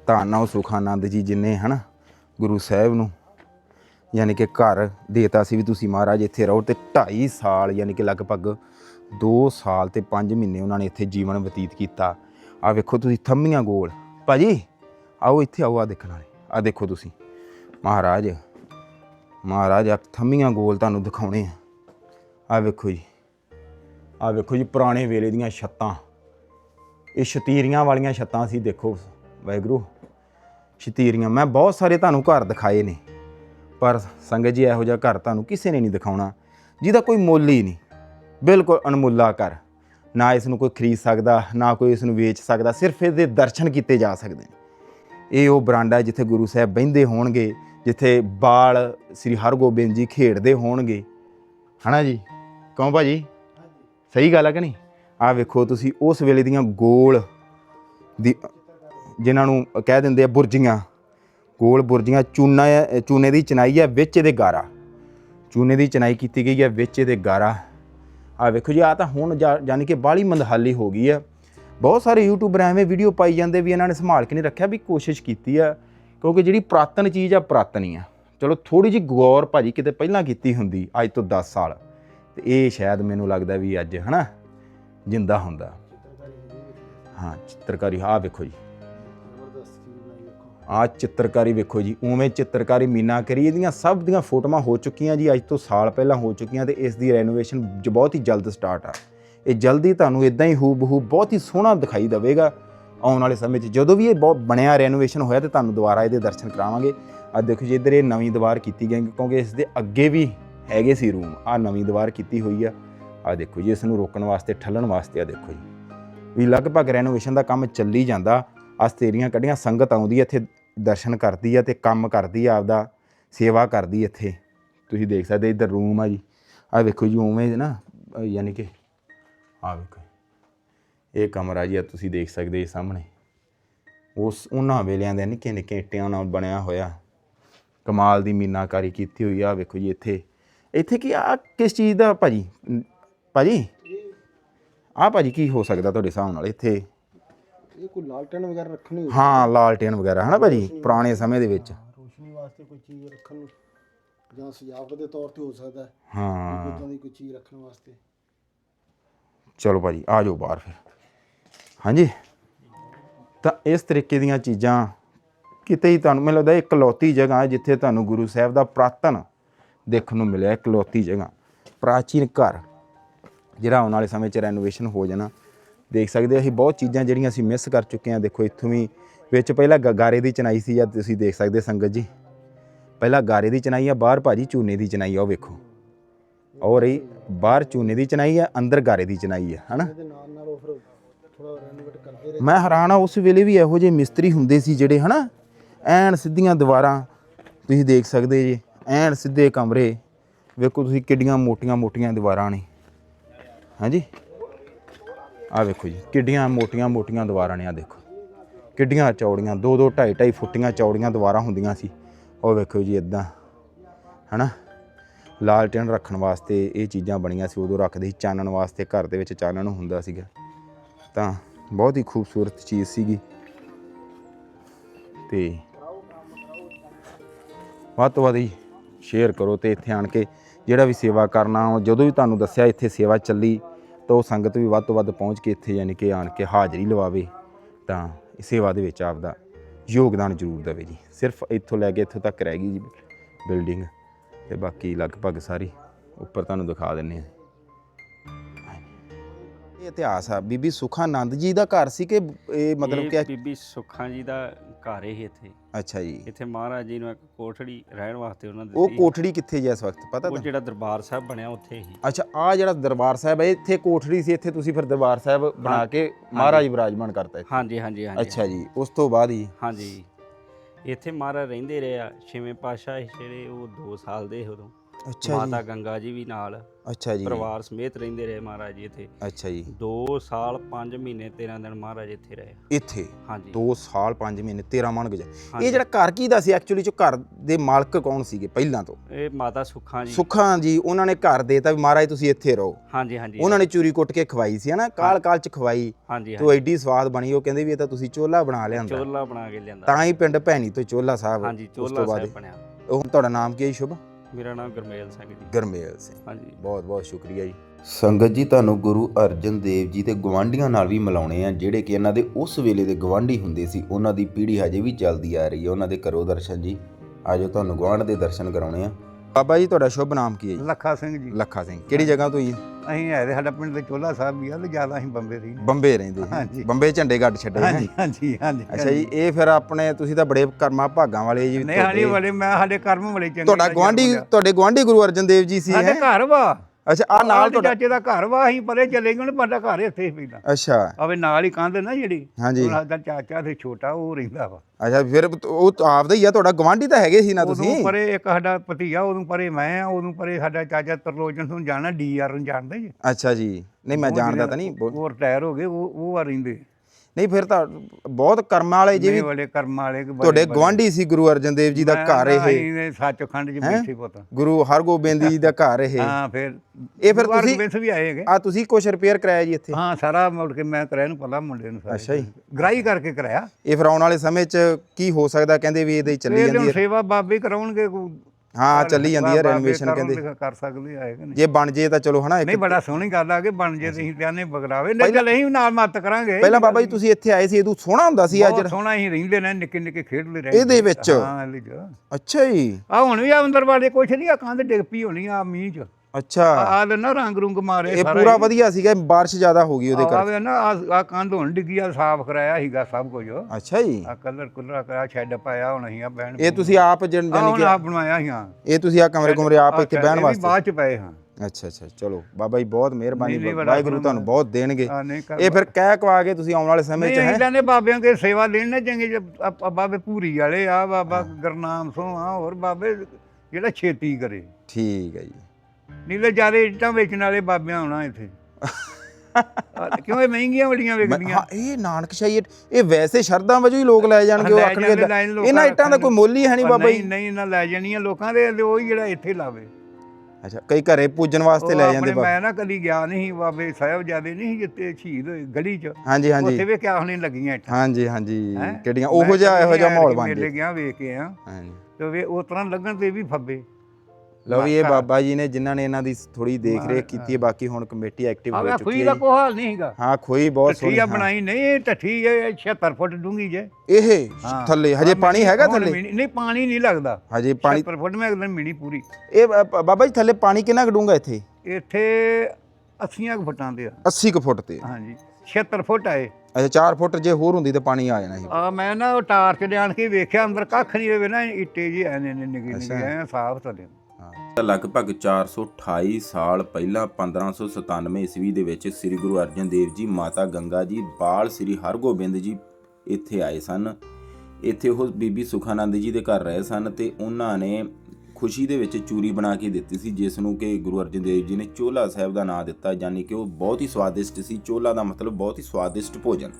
ਧੰਨ ਉਹ ਸੁਖਾਨੰਦ ਜੀ ਜਿਨੇ, ਹਨਾ, ਗੁਰੂ ਸਾਹਿਬ ਨੂੰ। ਯਾਨੀ ਕਿ ਘਰ ਦੇਤਾ ਸੀ ਵੀ ਤੁਸੀਂ ਮਹਾਰਾਜ ਇੱਥੇ ਰਹੋ ਤੇ 2.5 ਸਾਲ, ਯਾਨੀ ਕਿ ਲਗਭਗ 2 ਸਾਲ ਤੇ 5 ਮਹੀਨੇ ਉਹਨਾਂ ਨੇ ਇੱਥੇ ਜੀਵਨ ਬਤੀਤ ਕੀਤਾ। ਆ ਵੇਖੋ ਤੁਸੀਂ ਥੰਮੀਆਂ ਗੋਲ। ਭਾਜੀ, ਆਓ ਇੱਥੇ ਆਓ ਆ ਦੇਖਣ ਵਾਲੇ। ਆ ਦੇਖੋ ਤੁਸੀਂ। ਮਹਾਰਾਜ ਮਹਾਰਾਜ ਆ ਥੰਮੀਆਂ ਗੋਲ ਤੁਹਾਨੂੰ ਦਿਖਾਉਣੇ ਆ। ਆ ਵੇਖੋ ਜੀ। ਆ ਵੇਖੋ ਜੀ, ਪੁਰਾਣੇ ਵੇਲੇ ਦੀਆਂ ਛੱਤਾਂ। ਇਹ ਸ਼ਤੀਰੀਆਂ ਵਾਲੀਆਂ ਛੱਤਾਂ ਸੀ, ਦੇਖੋ ਵਾਹਿਗੁਰੂ। ਸ਼ਤੀਰੀਆਂ, ਮੈਂ ਬਹੁਤ ਸਾਰੇ ਤੁਹਾਨੂੰ ਘਰ ਦਿਖਾਏ ਨੇ। ਪਰ ਸੰਗਤ ਜੀ, ਇਹੋ ਜਿਹਾ ਘਰ ਤੁਹਾਨੂੰ ਕਿਸੇ ਨੇ ਨਹੀਂ ਦਿਖਾਉਣਾ। ਜਿਹਦਾ ਕੋਈ ਮੁੱਲ ਹੀ ਨਹੀਂ। ਬਿਲਕੁਲ ਅਣਮੁੱਲਾ ਕਰ ਨਾ ਇਸ ਨੂੰ ਕੋਈ ਖਰੀਦ ਸਕਦਾ, ਨਾ ਕੋਈ ਇਸ ਨੂੰ ਵੇਚ ਸਕਦਾ, ਸਿਰਫ ਇਹਦੇ ਦਰਸ਼ਨ ਕੀਤੇ ਜਾ ਸਕਦੇ ਨੇ। ਇਹ ਉਹ ਬਰਾਂਡਾ ਜਿੱਥੇ ਗੁਰੂ ਸਾਹਿਬ ਬਹਿੰਦੇ ਹੋਣਗੇ, ਜਿੱਥੇ ਬਾਲ ਸ੍ਰੀ ਹਰਗੋਬਿੰਦ ਜੀ ਖੇਡਦੇ ਹੋਣਗੇ। ਹਨਾ ਜੀ? ਕਹੋ ਭਾਜੀ? ਸਹੀ ਗੱਲ ਹੈ ਕਿ ਨਹੀਂ? ਆ ਵੇਖੋ ਤੁਸੀਂ, ਉਸ ਵੇਲੇ ਦੀਆਂ ਗੋਲ ਦੀ ਜਿਨ੍ਹਾਂ ਨੂੰ ਕਹਿ ਦਿੰਦੇ ਆ ਬੁਰਜੀਆਂ। ਗੋਲ ਬੁਰਜੀਆਂ ਚੂਨਾ ਚੂਨੇ ਦੀ ਚਨਾਈ ਹੈ, ਵਿੱਚ ਇਹਦੇ ਗਾਰਾ। ਚੂਨੇ ਦੀ ਚਨਾਈ ਕੀਤੀ ਗਈ ਹੈ, ਵਿੱਚ ਇਹਦੇ ਗਾਰਾ। ਆ ਵੇਖੋ ਜੀ ਆ ਤਾਂ ਹੁਣ ਜਾ- ਯਾਨੀ ਕਿ ਬਾਹਲੀ ਮੰਦਹਾਲੀ ਹੋ ਗਈ ਆ। ਬਹੁਤ ਸਾਰੇ ਯੂਟਿਊਬਰ ਐਵੇਂ ਵੀਡੀਓ ਪਾਈ ਜਾਂਦੇ ਵੀ ਇਹਨਾਂ ਨੇ ਸੰਭਾਲ ਕੇ ਨਹੀਂ ਰੱਖਿਆ, ਵੀ ਕੋਸ਼ਿਸ਼ ਕੀਤੀ ਆ, ਕਿਉਂਕਿ ਜਿਹੜੀ ਪ੍ਰਾਤਨ ਚੀਜ਼ ਆ, ਪ੍ਰਾਤਨ ਹੀ ਆ। ਚਲੋ ਥੋੜੀ ਜਿਹੀ ਗੌਰ ਭਾਜੀ ਕਿਤੇ ਪਹਿਲਾਂ ਕੀਤੀ ਹੁੰਦੀ, ਅੱਜ ਤੋਂ 10 ਸਾਲ। ਤੇ ਇਹ ਸ਼ਾਇਦ ਮੈਨੂੰ ਲੱਗਦਾ ਵੀ ਅੱਜ, ਹਨਾ, ਜਿੰਦਾ ਹੁੰਦਾ। ਹਾਂ, ਚਿੱਤਰਕਾਰੀ ਆ ਵੇਖੋ ਜੀ। ਆ ਚਿੱਤਰਕਾਰੀ ਵੇਖੋ ਜੀ, ਉਵੇਂ ਚਿੱਤਰਕਾਰੀ ਮੀਨਾਕਰੀ ਇਹਦੀਆਂ ਸਭ ਦੀਆਂ ਫੋਟੋਆਂ ਹੋ ਚੁੱਕੀਆਂ ਜੀ, ਅੱਜ ਤੋਂ ਸਾਲ ਪਹਿਲਾਂ ਹੋ ਚੁੱਕੀਆਂ ਤੇ ਇਸ ਦੀ ਰੈਨੋਵੇਸ਼ਨ ਜ- ਬਹੁਤ ਹੀ ਜਲਦ ਸਟਾਰਟ ਆ। ਇਹ ਜਲਦੀ ਤੁਹਾਨੂੰ ਇਦਾਂ ਹੀ ਹੂਬਹੂ ਬਹੁਤ ਹੀ ਸੋਹਣਾ ਦਿਖਾਈ ਦੇਵੇਗਾ ਆਉਣ ਵਾਲੇ ਸਮੇਂ 'ਚ। ਜਦੋਂ ਵੀ ਇਹ ਬਹੁਤ ਬਣਿਆ ਰੈਨੋਵੇਸ਼ਨ ਹੋਇਆ ਤੇ ਤੁਹਾਨੂੰ ਦੁਬਾਰਾ ਇਹਦੇ ਦਰਸ਼ਨ ਕਰਾਵਾਂਗੇ। ਆ ਦੇਖੋ ਜੀ, ਇੱਧਰ ਇਹ ਨਵੀਂ ਦੀਵਾਰ ਕੀਤੀ ਗਈ ਕਿਉਂਕਿ ਇਸ ਦੇ ਅੱਗੇ ਵੀ ਹੈਗੇ ਸੀ ਰੂਮ ਆ ਨਵੀਂ ਦੀਵਾਰ ਕੀਤੀ ਹੋਈ ਆ। ਆ ਦੇਖੋ ਜੀ ਇਸ ਨੂੰ ਰੋਕਣ ਵਾਸਤੇ, ਠੱਲਣ ਵਾਸਤੇ ਆ ਦੇਖੋ ਜੀ। ਵੀ ਲਗਭਗ ਰੈਨੋਵੇਸ਼ਨ ਦਾ ਕੰਮ ਚੱਲੀ ਜਾਂਦਾ। ਆ ਸਤੇਰੀਆਂ ਕੱਢੀਆਂ, ਸੰਗਤ ਆਉਂਦੀ ਹੈ ਇੱਥੇ ਦਰਸ਼ਨ ਕਰਦੀ ਆ ਤੇ ਕੰਮ ਕਰਦੀ ਆ ਆਪਦਾ ਸੇਵਾ ਕਰਦੀ ਇੱਥੇ। ਤੁਸੀਂ ਦੇਖ ਸਕਦੇ ਇੱਧਰ ਰੂਮ ਆ ਜੀ। ਆ ਵੇਖੋ ਜੀ ਉਵੇਂ ਨਾ ਯਾਨੀ ਕਿ ਆ ਵੇਖੋ। ਇਹ ਕਮਰਾ ਜੀ ਆ ਤੁਸੀਂ ਦੇਖ ਸਕਦੇ ਜੀ ਸਾਹਮਣੇ। ਉਸ ਉਹਨਾਂ ਵੇਲਿਆਂ ਦੇ ਨਿੱਕੇ ਨਿੱਕੇ ਇੱਟਿਆਂ ਨਾਲ ਬਣਿਆ ਹੋਇਆ। ਕਮਾਲ ਦੀ ਮੀਨਾਕਾਰੀ ਕੀਤੀ ਹੋਈ ਆ ਵੇਖੋ ਜੀ ਇੱਥੇ। ਇੱਥੇ ਕੀ ਆ ਕਿਸ ਚੀਜ਼ ਦਾ ਭਾਜੀ? ਅਮ, ਭਾਜੀ? ਆ ਭਾਜੀ ਕੀ ਹੋ ਸਕਦਾ ਤੁਹਾਡੇ ਹਿਸਾਬ ਨਾਲ ਇੱਥੇ? ਇਹ ਕੋਈ ਲਾਲਟਨ ਵਗੈਰਾ ਰੱਖਣੀ ਹੋਵੇ? ਹਾਂ ਲਾਲਟੇਨ ਵਗੈਰਾ ਹਨਾ ਭਾਜੀ? ਪੁਰਾਣੇ ਸਮੇਂ ਦੇ ਵਿੱਚ। ਰੋਸ਼ਨੀ ਵਾਸਤੇ ਕੋਈ ਚੀਜ਼ ਰੱਖਣ ਨੂੰ ਜਾਂ ਸਜਾਵਟ ਦੇ ਤੌਰ ਤੇ ਹੋ ਸਕਦਾ ਹੈ। ਹਾਂ। ਇਦਾਂ ਦੀ ਕੋਈ ਚੀਜ਼ ਰੱਖਣ ਵਾਸਤੇ। ਚਲੋ ਭਾਜੀ ਆ ਜਾਓ ਬਾਹਰ ਫਿਰ। ਹਾਂਜੀ? ਤਾਂ ਇਸ ਤਰੀਕੇ ਦੀਆਂ ਚੀਜ਼ਾਂ ਕਿਤੇ ਹੀ ਤੁਹਾਨੂੰ ਮੈਨੂੰ ਲੱਗਦਾ ਇੱਕ ਇਕਲੌਤੀ ਜਗ੍ਹਾ ਹੈ ਜਿੱਥੇ ਤੁਹਾਨੂੰ ਗੁਰੂ ਸਾਹਿਬ ਦਾ ਪ੍ਰਾਤਨ ਦੇਖਣ ਨੂੰ ਮਿਲਿਆ ਇਕਲੌਤੀ ਜਗ੍ਹਾ। ਪ੍ਰਾਚੀਨ ਘਰ ਜਿਹੜਾ ਆਉਣ ਵਾਲੇ ਸਮੇਂ 'ਚ ਰੈਨੋਵੇਸ਼ਨ ਹੋ ਜਾਣਾ। ਦੇਖ ਸਕਦੇ ਅਸੀਂ ਬਹੁਤ ਚੀਜ਼ਾਂ ਜਿਹੜੀਆਂ ਅਸੀਂ ਮਿਸ ਕਰ ਚੁੱਕੇ ਹਾਂ। ਦੇਖੋ ਇੱਥੋਂ ਵੀ ਵਿੱਚ ਪਹਿਲਾਂ ਗਾਰੇ ਦੀ ਚਨਾਈ ਸੀ ਜਾਂ ਤੁਸੀਂ ਦੇਖ ਸਕਦੇ ਸੰਗਤ ਜੀ। ਪਹਿਲਾਂ ਗਾਰੇ ਦੀ ਚਨਾਈ ਆ ਬਾਹਰ ਭਾਜੀ ਚੂਨੇ ਦੀ ਚਨਾਈ ਆ ਉਹ ਵੇਖੋ। ਔਰ ਇਹ ਬਾਹਰ ਚੂਨੇ ਦੀ ਚਨਾਈ ਆ ਅੰਦਰ ਗਾਰੇ ਦੀ ਚਨਾਈ ਆ ਹਨਾ? ਮੈਂ ਹੈਰਾਨ ਆ ਉਸ ਵੇਲੇ ਵੀ ਇਹੋ ਜਿਹੇ ਮਿਸਤਰੀ ਹੁੰਦੇ ਸੀ ਜਿਹੜੇ ਹਨਾ? ਐਨ ਸਿੱਧੀਆਂ ਦੀਵਾਰਾਂ ਤੁਸੀਂ ਦੇਖ ਸਕਦੇ ਜੀ ਐਨ ਸਿੱਧੇ ਕਮਰੇ। ਵੇਖੋ ਤੁਸੀਂ ਕਿੱਡੀਆਂ ਮੋਟੀਆਂ ਮੋਟੀਆਂ ਦੀਵਾਰਾਂ ਨੇ। ਹਾਂਜੀ? ਆ ਵੇਖੋ ਜੀ, ਕਿੱਡੀਆਂ ਮੋਟੀਆਂ ਮੋਟੀਆਂ ਦੀਵਾਰਾਂ ਨੇ ਆ ਦੇਖੋ। ਕਿੱਡੀਆਂ ਚੌੜੀਆਂ 2 2 2.5 2.5 ਫੁੱਟੀਆਂ ਚੌੜੀਆਂ ਦੀਵਾਰਾਂ ਹੁੰਦੀਆਂ ਸੀ। ਉਹ ਵੇਖੋ ਜੀ ਇਦਾਂ ਹਨਾ? ਲਾਲਟੇਨ ਰੱਖਣ ਵਾਸਤੇ ਇਹ ਚੀਜ਼ਾਂ ਬਣੀਆਂ ਸੀ, ਉਦੋਂ ਰੱਖਦੇ ਸੀ ਚਾਨਣ ਵਾਸਤੇ, ਘਰ ਦੇ ਵਿੱਚ ਚਾਨਣ ਹੁੰਦਾ ਸੀਗਾ। ਤਾਂ ਬਹੁਤ ਹੀ ਖੂਬਸੂਰਤ ਚੀਜ਼ ਸੀਗੀ। ਤੇ ਵੱਧ ਤੋਂ ਵੱਧ ਹੀ ਸ਼ੇਅਰ ਕਰੋ ਤੇ ਇੱਥੇ ਆਣ ਕੇ ਜਿਹੜਾ ਵੀ ਸੇਵਾ ਕਰਨਾ, ਉਹ ਜਦੋਂ ਵੀ ਤੁਹਾਨੂੰ ਦੱਸਿਆ ਇੱਥੇ ਸੇਵਾ ਚੱਲੀ ਤਾਂ ਉਹ ਸੰਗਤ ਵੀ ਵੱਧ ਤੋਂ ਵੱਧ ਪਹੁੰਚ ਕੇ ਇੱਥੇ ਯਾਨੀ ਕਿ ਆਣ ਕੇ ਹਾਜ਼ਰੀ ਲਵਾਵੇ ਤਾਂ ਇਸ ਸੇਵਾ ਦੇ ਵਿੱਚ ਆਪਦਾ ਯੋਗਦਾਨ ਜ਼ਰੂਰ ਦੇਵੇ ਜੀ। ਸਿਰਫ ਇੱਥੋਂ ਲੈ ਕੇ ਇੱਥੋਂ ਤੱਕ ਰਹਿ ਗਈ ਜੀ ਬਿਲਡਿੰਗ ਤੇ ਬਾਕੀ ਲਗਭਗ ਸਾਰੀ ਉੱਪਰ ਤੁਹਾਨੂੰ ਦਿਖਾ ਦਿੰਨੇ ਆ। ਇਹ ਇਤਿਹਾਸ ਆ ਬੀਬੀ ਸੁਖਾਨੰਦ ਜੀ ਦਾ ਘਰ ਸੀ ਕਿ ਇਹ ਮਤਲਬ ਇਹ ਕਿ ਬੀਬੀ ਸੁੱਖਾਂ ਜੀ ਦਾ ਘਰ ਹੀ ਇੱਥੇ। ਅੱਛਾ ਜੀ। ਇੱਥੇ ਮਹਾਰਾਜ ਜੀ ਨੂੰ ਇੱਕ ਕੋਠੜੀ ਰਹਿਣ ਵਾਸਤੇ ਉਹਨਾਂ ਉਹ ਦਿੱਤੀ ਕੋਠੜੀ ਕਿੱਥੇ ਜੀ ਇਸ ਵਕਤ ਪਤਾ ਉਹ ਤਾਂ? ਜਿਹੜਾ ਦਰਬਾਰ ਸਾਹਿਬ ਬਣਿਆ ਉੱਥੇ ਹੀ। ਅੱਛਾ ਆ ਜਿਹੜਾ ਦਰਬਾਰ ਸਾਹਿਬ ਹੈ ਇੱਥੇ ਕੋਠੜੀ ਸੀ ਇੱਥੇ ਤੁਸੀਂ ਫਿਰ ਦਰਬਾਰ ਸਾਹਿਬ ਬਣਾ ਕੇ ਮਹਾਰਾਜ ਵਿਰਾਜਮਾਨ ਕਰਤਾ ਇੱਥੇ। ਹਾਂਜੀ ਹਾਂਜੀ ਹਾਂਜੀ। ਅੱਛਾ ਜੀ ਉਸ ਤੋਂ ਬਾਅਦ ਹੀ? ਹਾਂਜੀ। ਇੱਥੇ ਮਹਾਰਾਜ ਰਹਿੰਦੇ ਰਹੇ ਆ ਛੇਵੇਂ ਪਾਤਸ਼ਾਹ ਸੀ ਜਿਹੜੇ ਉਹ 2 ਸਾਲ ਦੇ ਸੀ ਉਦੋਂ। ਅੱਛਾ ਜੀ। ਮਾਤਾ ਗੰਗਾ ਜੀ ਵੀ ਨਾਲ ਅੱਛਾ ਜੀ। ਪਰਿਵਾਰ ਸਮੇਤ ਰਹਿੰਦੇ ਰਹੇ ਮਹਾਰਾਜ ਜੀ ਇੱਥੇ। ਅੱਛਾ ਜੀ। 2 ਸਾਲ 5 ਮਹੀਨੇ 13 ਦਿਨ ਮਹਾਰਾਜ ਇੱਥੇ ਰਹੇ। ਇੱਥੇ? ਹਾਂਜੀ। 2 ਸਾਲ 5 ਮਹੀਨੇ 13 ਮਣ ਗਜ। ਇਹ ਜਿਹੜਾ ਘਰ ਕੀ ਦਾ ਸੀ? ਐਕਚੁਅਲੀ ਚ ਘਰ ਦੇ ਮਾਲਕ ਕੌਣ ਸੀਗੇ ਪਹਿਲਾਂ ਤੋਂ? ਇਹ ਮਾਤਾ ਸੁੱਖਾਂ ਜੀ। ਸੁੱਖਾਂ ਜੀ ਉਹਨਾਂ ਨੇ ਘਰ ਦੇਤਾ ਵੀ ਮਹਾਰਾਜ ਤੁਸੀਂ ਇੱਥੇ ਰਹੋ। ਹਾਂਜੀ ਹਾਂਜੀ। ਉਹਨਾਂ ਨੇ ਚੂਰੀ ਕੁੱਟ ਕੇ ਖਵਾਈ ਸੀ ਹਨਾ? ਕਾਲ ਕਾਲ ਚ ਖਵਾਈ। ਹਾਂਜੀ ਤੋ ਐਡੀ ਸਵਾਦ ਬਣੀ ਉਹ ਕਹਿੰਦੇ ਵੀ ਇਹ ਤਾਂ ਤੁਸੀਂ ਚੋਲਾ ਬਣਾ ਲਿਆਂਦਾ। ਚੋਲਾ ਬਣਾ ਕੇ ਲਿਆਂਦਾ। ਤਾਂ ਹੀ ਪਿੰਡ ਭੈਣੀ ਤੋਂ ਚੋਲਾ ਸਾਹਿਬ ਹਾਂਜੀ ਚੋਲਾ ਬਾਅਦ ਸਾਹਿਬ ਬਣਿਆ। ਉਹ ਤੁਹਾਡਾ ਨਾਮ ਕੀ ਹੈ ਸ਼ੁਭ? ਮੇਰਾ ਨਾਮ ਗੁਰਮੇਲ ਸਿੰਘ ਜੀ। ਗਰਮੇਲ ਸਿੰਘ। ਹਾਂਜੀ। ਬਹੁਤ ਬਹੁਤ ਸ਼ੁਕਰੀਆ ਜੀ। ਸੰਗਤ ਜੀ ਤੁਹਾਨੂੰ ਗੁਰੂ ਅਰਜਨ ਦੇਵ ਜੀ ਤੇ ਗਵਾਂਢੀਆਂ ਨਾਲ ਵੀ ਮਿਲਾਉਣੇ ਆ ਜਿਹੜੇ ਕਿ ਇਹਨਾਂ ਦੇ ਉਸ ਵੇਲੇ ਦੇ ਗਵਾਂਢੀ ਹੁੰਦੇ ਸੀ ਉਹਨਾਂ ਦੀ ਪੀੜ੍ਹੀ ਹਜੇ ਵੀ ਚੱਲਦੀ ਆ ਰਹੀ ਹੈ ਉਹਨਾਂ ਦੇ ਕਰੋ ਦਰਸ਼ਨ ਜੀ। ਆਜੋ ਤੁਹਾਨੂੰ ਗਵਾਂਢ ਦੇ ਦਰਸ਼ਨ ਕਰਾਉਣੇ ਆ। ਬਾਬਾ ਜੀ ਤੁਹਾਡਾ ਸ਼ੁਭ ਨਾਮ ਕੀ ਹੈ ਜੀ? ਲੱਖਾ ਸਿੰਘ ਜੀ। ਲੱਖਾ ਸਿੰਘ। ਕਿਹੜੀ ਜਗ੍ਹਾ ਤੋਂ ਜੀ? ਅਸੀਂ ਆਏ ਦੇ ਸਾਡਾ ਪਿੰਡ ਦੇ ਚੋਲਾ ਸਾਹਿਬ ਵੀ ਆ ਤੇ ਜ਼ਿਆਦਾ ਅਸੀਂ ਬੰਬੇ ਦੇ ਹੀ ਨੇ। ਬੰਬੇ ਰਹਿੰਦੇ ਹਾਂਜੀ। ਜੀ ਬੰਬੇ ਝੰਡੇ ਗੱਡ ਛੱਡੇ ਹੈਂ? ਹਾਂਜੀ ਹਾਂਜੀ ਹਾਂਜੀ ਅੱਛਾ ਜੀ ਇਹ ਫਿਰ ਆਪਣੇ ਤੁਸੀਂ ਤਾਂ ਬੜੇ ਕਰਮਾ ਭਾਗਾਂ ਵਾਲੇ ਜੀ ਨਹੀਂ ਸਾਡੇ ਤੁਹਾਡੇ- ਵਾਲੇ ਮੈਂ ਸਾਡੇ ਕਰਮ ਬੜੇ ਚੰਗੇ ਤੁਹਾਡਾ ਆ, ਗਵਾਂਢੀ ਜਨਮ ਤੁਹਾਡੇ ਗਵਾਂਢੀ ਗੁਰੂ ਅਰਜਨ ਦੇਵ ਜੀ ਸੀ ਸਾਡੇ ਹੈ? ਘਰ ਵਾ। ਅੱਛਾ ਆ ਨਾਲ ਤੁਹਾਡਾ ਚਾਚੇ ਦਾ ਘਰ ਵਾ ਅਸੀਂ ਪਰੇ ਚਲੇ ਗਏ ਨੇ ਸਾਡਾ ਘਰ ਇੱਥੇ ਹੀ ਪੈਂਦਾ। ਅੱਛਾ। ਆਵੇ ਨਾਲ ਹੀ ਕੰਧ ਨਾ ਜਿਹੜੀ। ਹਾਂਜੀ। ਉਹ ਸਾਡਾ ਚਾਚਾ ਤੇ ਛੋਟਾ ਉਹ ਰਹਿੰਦਾ ਵਾ। ਅੱਛਾ ਫਿਰ ਉਹ ਆਪਦਾ ਹੀ ਆ ਤੁਹਾਡਾ ਗਵਾਂਢੀ ਤਾਂ ਹੈਗੇ ਸੀ ਨਾ ਤੁਸੀਂ? ਪਰੇ ਇੱਕ ਸਾਡਾ ਭਤੀਆ ਉਦੋਂ ਪਰੇ ਮੈਂ ਆ ਉਦੋਂ ਪਰੇ ਸਾਡਾ ਚਾਚਾ ਤਰਲੋਚਨ ਤੋਂ ਜਾਣਾ ਡੀਆਰ ਨੂੰ ਜਾਣਦਾ ਜੀ। ਅੱਛਾ ਜੀ। ਨਹੀਂ ਮੈਂ ਜਾਣਦਾ ਤਾਂ ਨਹੀਂ ਉਹ ਰਿਟਾਇਰ ਹੋ ਗਏ ਉਹ ਉਹ ਆ ਰਹਿੰਦੇ। ਨਹੀਂ ਫਿਰ ਤਾਂ ਬਹੁਤ ਕਰਮਾਂ ਵਾਲੇ ਜੀ ਵੀ ਵਾਲੇ ਕਰਮ ਵਾਲੇ ਬੜੇ- ਤੁਹਾਡੇ ਬੜੇ- ਗਵਾਂਢੀ ਸੀ ਗੁਰੂ ਅਰਜਨ ਦੇਵ ਜੀ ਦਾ ਘਰ ਇਹ। ਅਸੀਂ ਨੇ ਸੱਚਖੰਡ ਹੈਂ? ਬੈਠੇ ਪੁੱਤ। ਗੁਰੂ ਹਰਗੋਬਿੰਦ ਜੀ ਦਾ ਘਰ ਇਹ। ਹਾਂ ਫਿਰ ਇਹ ਫਿਰ ਤੁਸੀਂ- ਅਰਜਨ ਵੀ ਆਏ ਹੈਗੇ। ਆ ਤੁਸੀਂ ਕੁਛ ਰਿਪੇਅਰ ਕਰਾਇਆ ਜੀ ਇੱਥੇ? ਹਾਂ ਸਾਰਾ ਮੁੜ ਕੇ ਮੈਂ ਕਰਾਇਆ ਨੂੰ ਪਤਾ ਮੁੰਡੇ ਨੂੰ ਸਾਰੇ। ਅੱਛਾ ਜੀ। ਗ੍ਰਾਈ ਕਰਕੇ ਕਰਾਇਆ। ਇਹ ਫਿਰ ਆਉਣ ਵਾਲੇ ਸਮੇਂ 'ਚ ਕੀ ਹੋ ਸਕਦਾ ਕਹਿੰਦੇ ਵੀ ਇਹਦੇ ਚੱਲੀ ਜਾਂਦੀ ਹੈ। ਸੇਵਾ ਬਾਬੇ ਕਰਾਉਣਗੇ ਹਾਂ ਚੱਲੀ ਜਾਂਦੀ ਹੈ ਰੈਨੋਵੇਸ਼ਨ ਕਹਿੰਦੇ। ਕਰ ਸਕਦੇ ਆਏਗਾ ਨਹੀਂ? ਜੇ ਬਣ ਜੇ ਤਾਂ ਚਲੋ ਹਨਾ ਇੱਕ ਨਹੀਂ ਬੜਾ ਸੋਹਣੀ ਗੱਲ ਆ ਕਿ ਬਣ ਜੇ ਤੁਸੀਂ ਕਹਿੰਦੇ ਬਗਰਾਵੇ ਨਹੀਂ ਚੱਲ ਅਸੀਂ ਨਾਲ ਮਤ ਕਰਾਂਗੇ ਪਹਿਲਾਂ ਬਾਬਾ ਜੀ ਤੁਸੀਂ ਇੱਥੇ ਆਏ ਸੀ ਇਹਦੋਂ ਸੋਹਣਾ ਹੁੰਦਾ ਸੀ ਆ ਜਿਹੜਾ ਸੋਹਣਾ ਹੀ ਰਹਿੰਦੇ ਨੇ ਨਿੱਕੇ ਨਿੱਕੇ ਖੇਡਦੇ ਰਹੇ ਇਹਦੇ ਵਿੱਚ? ਹਾਂ ਅੱਛਾ ਜੀ। ਆ ਹੁਣ ਵੀ ਆ ਅੰਦਰ ਵਾਲੇ ਕੁਛ ਨਹੀਂ ਆ ਕੰਧ ਡਿੱਗ ਪਈ ਹੋਣੀ ਆ ਮੀਂਹ ਚ। ਅੱਛਾ। ਆ ਦੇ ਨਾ ਰੰਗ ਰੁੰਗ ਮਾਰੇ ਇਹ ਪੂਰਾ ਵਧੀਆ ਸੀਗਾ ਬਾਰਿਸ਼ ਜ਼ਿਆਦਾ ਹੋ ਗਈ ਉਹਦੇ ਕਰਕੇ। ਆਵੇ ਨਾ ਆ ਕੰਧ ਹੁਣ ਡਿੱਗੀ ਆ ਸਾਫ਼ ਕਰਾਇਆ ਸੀਗਾ ਸਭ ਕੁਝ। ਅੱਛਾ ਜੀ। ਆ ਕਲਰ ਕੁਲਰ ਕਰਾਇਆ ਸ਼ੈੱਡ ਪਾਇਆ ਹੁਣ ਅਸੀਂ ਆ ਬਹਿਣ ਇਹ ਤੁਸੀਂ ਆਪ ਜਨ ਆ ਜਾਨੀ ਹੁਣ ਆਪ ਬਣਵਾਇਆ ਸੀ ਹਾਂ। ਇਹ ਤੁਸੀਂ ਆ ਕਮਰੇ ਕੁਮਰੇ ਆਪ ਆਹ ਇੱਥੇ ਬਹਿਣ ਇਹ ਵੀ ਵਾਸਤੇ। ਬਾਅਦ ਚ ਪਏ ਹਾਂ। ਅੱਛਾ ਅੱਛਾ ਚਲੋ ਬਾਬਾ ਜੀ ਬਹੁਤ ਮਿਹਰਬਾਨੀ ਨਹੀਂ, ਨਹੀਂ, ਬੜਾ ਵਾਹਿਗੁਰੂ ਤੁਹਾਨੂੰ ਬਹੁਤ ਦੇਣਗੇ। ਆ ਨਹੀਂ ਕਰ ਇਹ ਫਿਰ ਕਹਿ ਕਵਾ ਕੇ ਤੁਸੀਂ ਆਉਣ ਵਾਲੇ ਸਮੇਂ 'ਚ ਨਹੀਂ ਹੈ? ਇਹਨਾਂ ਨੇ ਬਾਬਿਆਂ ਕੇ ਸੇਵਾ ਦੇਣ ਨਾ ਚੰਗੇ ਜੇ ਬਾਬੇ ਪੂਰੀ ਵਾਲੇ ਆ ਬਾਬਾ ਗੁਰਨਾਮ ਸਿੰਘ ਆ ਹੋਰ ਬਾਬੇ ਜਿਹੜਾ ਛੇਤੀ ਕਰੇ। ਠੀਕ ਹੈ ਜੀ। ਨੀਲੇ ਜਿਆਦੇ ਇੱਟਾਂ ਵੇਚਣ ਵਾਲੇ ਬਾਬਿਆਂ ਆਉਣਾ ਇੱਥੇ। ਕਿਉਂ ਇਹ ਮਹਿੰਗੀਆਂ ਬੜੀਆਂ ਮੈਂ- ਵਿਕਦੀਆਂ ਹਾਂ ਇਹ ਨਾਨਕਸ਼ਾਹੀ ਇੱਟ- ਇਹ ਵੈਸੇ ਸ਼ਰਧਾ ਵਜੋਂ ਹੀ ਲੋਕ ਲੈ ਜਾਣਗੇ ਉਹ ਲੈ ਆਖਣਗੇ ਜਾਂਦੇ, ਲੈ- ਲੈ ਜਾਂਦੇ, ਲੋਕਾਂ ਇਹਨਾਂ ਇੱਟਾਂ ਦਾ ਕੋਈ ਮੁੱਲ ਹੀ ਹੈ ਨਹੀਂ ਬਾਬਾ ਨਹੀਂ ਜੀ। ਨਹੀਂ ਇਹਨਾਂ ਲੈ ਜਾਣੀਆਂ ਲੋਕਾਂ ਦੇ ਤੇ ਉਹ ਹੀ ਜਿਹੜਾ ਇੱਥੇ ਲਾਵੇ। ਅੱਛਾ ਕਈ ਘਰੇ ਪੂਜਣ ਵਾਸਤੇ ਉਹ ਲੈ ਆਪਣੇ ਜਾਂਦੇ ਬਾਬਾ। ਮੈਂ ਨਾ ਕਦੀ ਗਿਆ ਨਹੀਂ ਬਾਬੇ ਸਾਹਿਬ ਜਿਆਦੇ ਨਹੀਂ ਜਿੱਤੇ ਸ਼ਹੀਦ ਹੋਏ ਗਲੀ 'ਚ। ਹਾਂਜੀ ਹਾਂਜੀ। ਉੱਥੇ ਵੀ ਕਿਆ ਹੁਣੇ ਲੱਗੀਆਂ ਇੱਟਾਂ। ਹਾਂਜੀ ਹਾਂਜੀ। ਹੈਂ? ਕਿਹੜੀਆਂ? ਮੈਂ ਉਹੋ ਜਿਹਾ ਇਹੋ ਜਿਹਾ ਐਤਕੀ ਮਾਹੌਲ ਬਣ ਮੇਲੇ ਗਿਆ। ਗਿਆ ਵੇਖ ਕੇ ਆ। ਹਾਂਜੀ। ਤੇ ਵੇ ਉਸ ਤਰ੍ਹਾਂ ਲੱਗਣ ਤੇ ਵੀ ਫੱਬੇ। ਲਓ ਵੀ ਇਹ। ਬਾਬਾ ਜੀ ਨੇ ਜਿਨ੍ਹਾਂ ਨੇ ਇਹਨਾਂ ਦੀ ਥੋੜੀ ਦੇਖ ਰੇਖ। ਕੀਤੀ ਹੈ ਬਾਕੀ ਹੁਣ ਕਮੇਟੀ ਐਕਟਿਵ ਹੋ ਚੁੱਕੀ ਖੁਈ ਹੈ ਦਾ ਜੀ। ਕੋਈ ਹਾਲ ਨਹੀਂ ਹੈਗਾ ਹਾਂ ਖੋਈ ਬਹੁਤ ਸੋਹਣੀ ਹਾਂ। ਬਣਾਈ ਨਹੀਂ ਇਹ ਹੈ 76 ਫੁੱਟ ਡੂੰਗੀ ਜੇ ਇਹ। ਥੱਲੇ ਹਜੇ ਪਾਣੀ ਹੈਗਾ ਥੱਲੇ ਨਹੀਂ ਪਾਣੀ ਨਹੀਂ ਲੱਗਦਾ ਹਜੇ ਪਾਣੀ 76 ਫੁੱਟ ਮੈਂ ਅਗਲੇ ਮਿਣੀ ਪੂਰੀ ਇਹ ਬਾਬਾ ਜੀ ਥੱਲੇ ਪਾਣੀ ਕਿੰਨਾ ਕਡੂੰਗਾ ਇੱਥੇ ਇੱਥੇ 80 ਕੁ ਫੁੱਟਾਂ ਦੇ ਆ 80 ਕੁ ਫੁੱਟ ਤੇ ਹਾਂਜੀ 76 ਫੁੱਟ ਆਏ ਅੱਛਾ 4 ਫੁੱਟ ਜੇ ਹੋਰ ਹੁੰਦੀ ਤਾਂ ਪਾਣੀ ਆ ਜਾਣਾ ਸੀ ਆ ਮੈਂ ਨਾ ਉਹ ਟਾਰਚ ਲਿਆਣ ਕੇ ਵੇਖਿਆ ਅੰਦਰ ਕੱਖ ਨਹੀਂ ਹੋਵੇ ਨਾ ਇੱਟੇ ਜੀ ਐ ਨੇ ਨਿੱਕੇ। ਨਿੱਕੇ ਐ ਸਾਫ਼ ਥੱਲੇ ਤਾਂ ਲਗਭਗ 428 ਸਾਲ ਪਹਿਲਾਂ 1597 ਈਸਵੀ ਦੇ ਵਿੱਚ ਸ੍ਰੀ ਗੁਰੂ ਅਰਜਨ ਦੇਵ ਜੀ, ਮਾਤਾ ਗੰਗਾ ਜੀ, ਬਾਲ ਸ੍ਰੀ ਹਰਗੋਬਿੰਦ ਜੀ ਇੱਥੇ ਆਏ ਸਨ। ਇੱਥੇ ਉਹ ਬੀਬੀ ਸੁਖਾਨੰਦ ਜੀ ਦੇ ਘਰ ਰਹੇ ਸਨ ਤੇ ਉਹਨਾਂ ਨੇ ਖੁਸ਼ੀ ਦੇ ਵਿੱਚ ਚੂਰੀ ਬਣਾ ਕੇ ਦਿੱਤੀ ਸੀ, ਜਿਸ ਨੂੰ ਕਿ ਗੁਰੂ ਅਰਜਨ ਦੇਵ ਜੀ ਨੇ ਚੋਲਾ ਸਾਹਿਬ ਦਾ ਨਾਮ ਦਿੱਤਾ, ਯਾਨੀ ਕਿ ਉਹ ਬਹੁਤ ਹੀ ਸਵਾਦਿਸ਼ਟ ਸੀ। ਚੋਲਾ ਦਾ ਮਤਲਬ ਬਹੁਤ ਹੀ ਸਵਾਦਿਸ਼ਟ ਭੋਜਨ।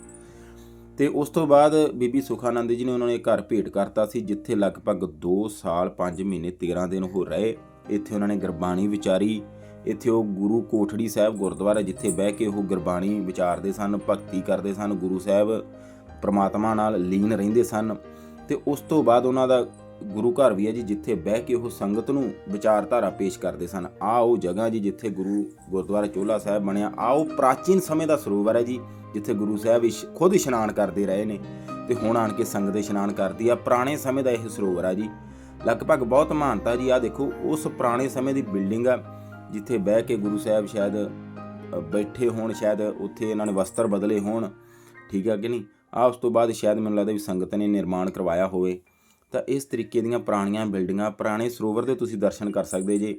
ਤੇ ਉਸ ਤੋਂ ਬਾਅਦ ਬੀਬੀ ਸੁਖਾਨੰਦ ਜੀ ਨੇ ਉਹਨਾਂ ਨੇ ਘਰ ਭੇਟ ਕਰਤਾ ਸੀ, ਜਿੱਥੇ ਲਗਭਗ 2 ਸਾਲ 5 ਮਹੀਨੇ 13 ਦਿਨ ਹੋ ਰਹੇ। ਇੱਥੇ ਉਹਨਾਂ ਨੇ ਗੁਰਬਾਣੀ ਵਿਚਾਰੀ। ਇੱਥੇ ਉਹ ਗੁਰੂ ਕੋਠੜੀ ਸਾਹਿਬ ਗੁਰਦੁਆਰਾ ਜਿੱਥੇ ਬਹਿ ਕੇ ਉਹ ਗੁਰਬਾਣੀ ਵਿਚਾਰਦੇ ਸਨ, ਭਗਤੀ ਕਰਦੇ ਸਨ, ਗੁਰੂ ਸਾਹਿਬ ਪ੍ਰਮਾਤਮਾ ਨਾਲ ਲੀਨ ਰਹਿੰਦੇ ਸਨ। ਤੇ ਉਸ ਤੋਂ ਬਾਅਦ ਉਹਨਾਂ ਦਾ ਗੁਰੂ ਘਰ ਵੀ ਹੈ ਜੀ, ਜਿੱਥੇ ਬਹਿ ਕੇ ਉਹ ਸੰਗਤ ਨੂੰ ਵਿਚਾਰਧਾਰਾ ਪੇਸ਼ ਕਰਦੇ ਸਨ। ਆ ਉਹ ਜਗ੍ਹਾ ਜੀ ਜਿੱਥੇ ਗੁਰੂ ਗੁਰਦੁਆਰਾ ਚੋਲਾ ਸਾਹਿਬ ਬਣਿਆ। ਆ ਉਹ ਪ੍ਰਾਚੀਨ ਸਮੇਂ ਦਾ ਸਰੋਵਰ ਹੈ ਜੀ, ਜਿੱਥੇ ਗੁਰੂ ਸਾਹਿਬ ਇਸ਼- ਖੁਦ ਇਸ਼ਨਾਨ ਕਰਦੇ ਰਹੇ ਨੇ। ਤੇ ਹੁਣ ਆਣ ਕੇ ਸੰਗਤ ਇਸ਼ਨਾਨ ਕਰਦੀ ਆ। ਪੁਰਾਣੇ ਸਮੇਂ ਦਾ ਇਹ ਸਰੋਵਰ ਆ ਜੀ। ਲਗਭਗ ਬਹੁਤ ਮਹਾਨਤਾ ਜੀ। ਆ ਦੇਖੋ, ਉਸ ਪੁਰਾਣੇ ਸਮੇਂ ਦੀ ਬਿਲਡਿੰਗ ਆ, ਜਿੱਥੇ ਬਹਿ ਕੇ ਗੁਰੂ ਸਾਹਿਬ ਸ਼ਾਇਦ ਬੈਠੇ ਹੋਣ, ਸ਼ਾਇਦ ਉੱਥੇ ਇਹਨਾਂ ਨੇ ਵਸਤਰ ਬਦਲੇ ਹੋਣ, ਠੀਕ ਆ ਕਿ ਨਹੀਂ? ਆ ਉਸ ਤੋਂ ਬਾਅਦ ਸ਼ਾਇਦ ਮੈਨੂੰ ਲੱਗਦਾ ਵੀ ਸੰਗਤ ਨੇ ਨਿਰਮਾਣ ਕਰਵਾਇਆ ਹੋਵੇ। ਤਾਂ ਇਸ ਤਰੀਕੇ ਦੀਆਂ ਪੁਰਾਣੀਆਂ ਬਿਲਡਿੰਗਾਂ, ਪੁਰਾਣੇ ਸਰੋਵਰ ਦੇ ਤੁਸੀਂ ਦਰਸ਼ਨ ਕਰ ਸਕਦੇ ਜੇ,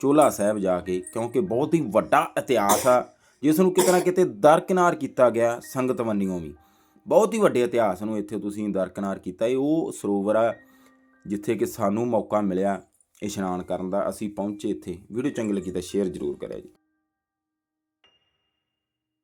ਚੋਲਾ ਸਾਹਿਬ ਜਾ ਕੇ, ਕਿਉਂਕਿ ਬਹੁਤ ਹੀ ਵੱਡਾ ਇਤਿਹਾਸ ਆ, ਜਿਸ ਨੂੰ ਕਿਤੇ ਨਾ ਕਿਤੇ ਦਰਕਿਨਾਰ ਕੀਤਾ ਗਿਆ ਸੰਗਤ ਵੰਨੀਓ ਵੀ। ਬਹੁਤ ਹੀ ਵੱਡੇ ਇਤਿਹਾਸ ਨੂੰ ਇੱਥੇ ਤੁਸੀਂ ਦਰਕਿਨਾਰ ਕੀਤਾ। ਇਹ ਉਹ ਸਰੋਵਰ ਆ ਜਿੱਥੇ ਕਿ ਸਾਨੂੰ ਮੌਕਾ ਮਿਲਿਆ ਇਸ਼ਨਾਨ ਕਰਨ ਦਾ, ਅਸੀਂ ਪਹੁੰਚੇ ਇੱਥੇ। ਵੀਡੀਓ ਚੰਗੀ ਲੱਗੀ ਤਾਂ ਸ਼ੇਅਰ ਜ਼ਰੂਰ ਕਰਿਆ ਜੀ।